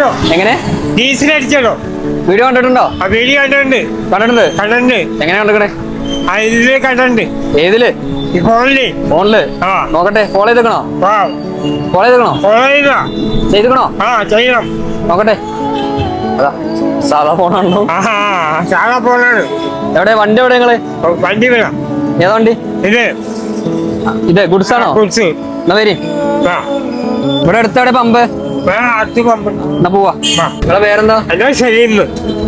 അടിച്ചല്ലോ എങ്ങനെ? ഡീസൽ അടിച്ചോ വീഡിയോ കണ്ടിട്ടുണ്ടോ? ആ വീഡിയോ കണ്ടിട്ടുണ്ട്. കണ്ടിട്ടുണ്ട്? കണ്ടിട്ടുണ്ട്. എങ്ങനെ കണ്ടിക്കണേ ആ ഇതിൽ കണ്ടിട്ടുണ്ട്. ഏതിൽ? ഈ ഫോണിൽ. ഫോണിൽ? ആ. നോക്കട്ടെ ഫോളോ ചെയ്തേക്കണോ? വാ. ഫോളോ ചെയ്തേക്കണോ? ഫോളോ ചെയ്താ ചെയ്തേക്കണോ? ആ ചെയ്യണം. നോക്കട്ടെ. അതാ സാധാ ഫോണാണല്ലോ. ആ സാധാ ഫോണാണ്. എവിടെ വണ്ടി എവിടെ നിങ്ങൾ? വണ്ടി വേണം ഏതാ വണ്ടി? ഇത്. ഇത് ഗുഡ്സ് ആണോ? ഗുഡ്സ്. എന്നാ വരി. ആ. ഇവിടെ അടുത്ത് എവിടെ പമ്പ് വേറെ അടുത്ത് പമ്പ്? എന്നാ പോവാ. ആ. നിങ്ങളെ പേരെന്താ? എന്നാ സലീം.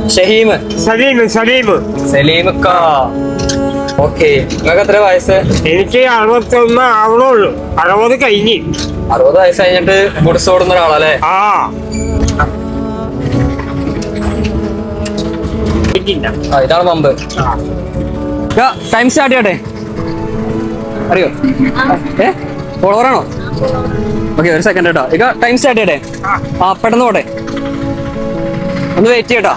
ഷഹീം സലീം സലീം. സലീമക്ക ഓക്കെ. നിങ്ങൾക്ക് എത്ര വയസ്സ്? എനിക്ക് അറുപത്തി ഒന്ന് ആവണുള്ളൂ അറുപത് കഴിഞ്ഞ്. അറുപത് വയസ്സ് കഴിഞ്ഞിട്ട് ഗുഡ്സ് ഓടുന്ന ഒരാളല്ലേ. ആ. ഇതാണ് പമ്പ്. ടൈം സ്റ്റാർട്ട് ചെയ്യട്ടെ? അറിയോ? ഏ? ഫോളോവറാണോ? ഓക്കെ ഒരു സെക്കൻഡ് കേട്ടോ ഇക ടൈം സ്റ്റാർട്ട് ചെയ്യട്ടെ? ആ. പെട്ടെന്ന് പോട്ടെ. ഒന്ന് വെയിറ്റ് ചെയ്യട്ടോ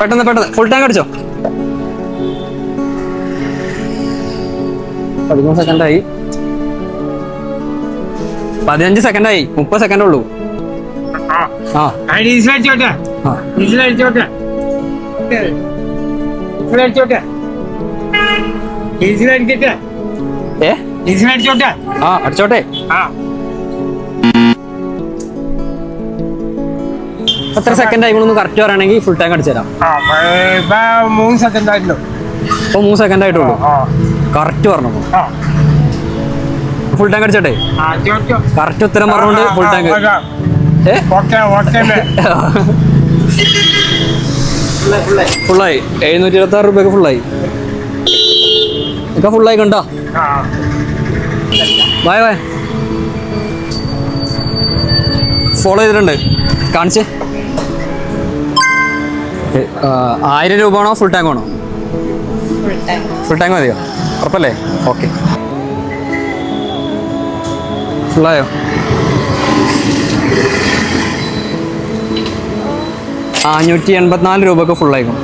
പെട്ടെന്ന് പെട്ടെന്ന്. ഫുൾ ടാങ്ക് അടിച്ചോ? പതിമൂന്ന് സെക്കൻഡ് ആയി. പതിനഞ്ച് സെക്കൻഡ് ആയി. മുപ്പത് സെക്കൻഡ് ഉള്ളൂ. ആ. ഡീസൽ അടിച്ചോട്ടെ. ഡീസൽ അടിച്ചോട്ടെ. ഡീസൽ അടിച്ചോട്ടെ. ഏ? ആ അടിച്ചോട്ടെ. എത്ര സെക്കൻഡ് ആയി ഒന്ന് കറക്റ്റ് പറയുകയാണെങ്കിൽ ഫുൾ ടാങ്ക് അടിച്ചുതരാം മൂന്ന് സെക്കൻഡ് ഇപ്പൊ മൂന്ന് സെക്കൻഡ് ആയിട്ടുള്ളൂ. കറക്റ്റ് പറഞ്ഞു? Full tank അടിച്ചോട്ടെ. കറക്റ്റ് ഉത്തരം പറഞ്ഞുകൊണ്ട് ഫുൾ ടാങ്ക് ഫുള്ളായി എഴുന്നൂറ്റി ഇരുപത്തി ആറ് രൂപയ്ക്ക് ഫുള്ളായി ഇപ്പൊ ഫുള്ളായി കണ്ടോ? ആ. വായ വായ ഫോളോ ചെയ്തിട്ടുണ്ട്. കാണിച്ച്. ആയിരം രൂപ ആണോ ഫുൾ ടാങ്ക് ആണോ ഫുൾ ടാങ്ക് മതിയോ? ഉറപ്പല്ലേ? ഓക്കെ ഫുള്ളായോ അഞ്ഞൂറ്റി എൺപത്തിനാല് രൂപക്ക് ഫുൾ ആയിക്കും.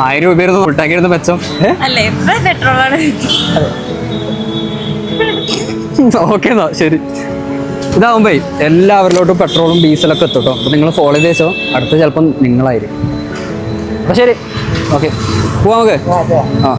ആയിരം രൂപയായിരുന്നു ഫുൾ ടാങ്ക് ആയിരുന്നു മെച്ചം ഓക്കെ എന്നാ ശരി. ഇതാവുമ്പേ എല്ലാവരിലോട്ടും പെട്രോളും ഡീസലൊക്കെ എത്തും കേട്ടോ അപ്പൊ നിങ്ങൾ ഫോളോ ചെയ്ത് വെച്ചോ. അടുത്ത ചിലപ്പം നിങ്ങളായിരിക്കും. അപ്പൊ ശരി. ഓക്കെ. പോവാം നമുക്ക്. ആ.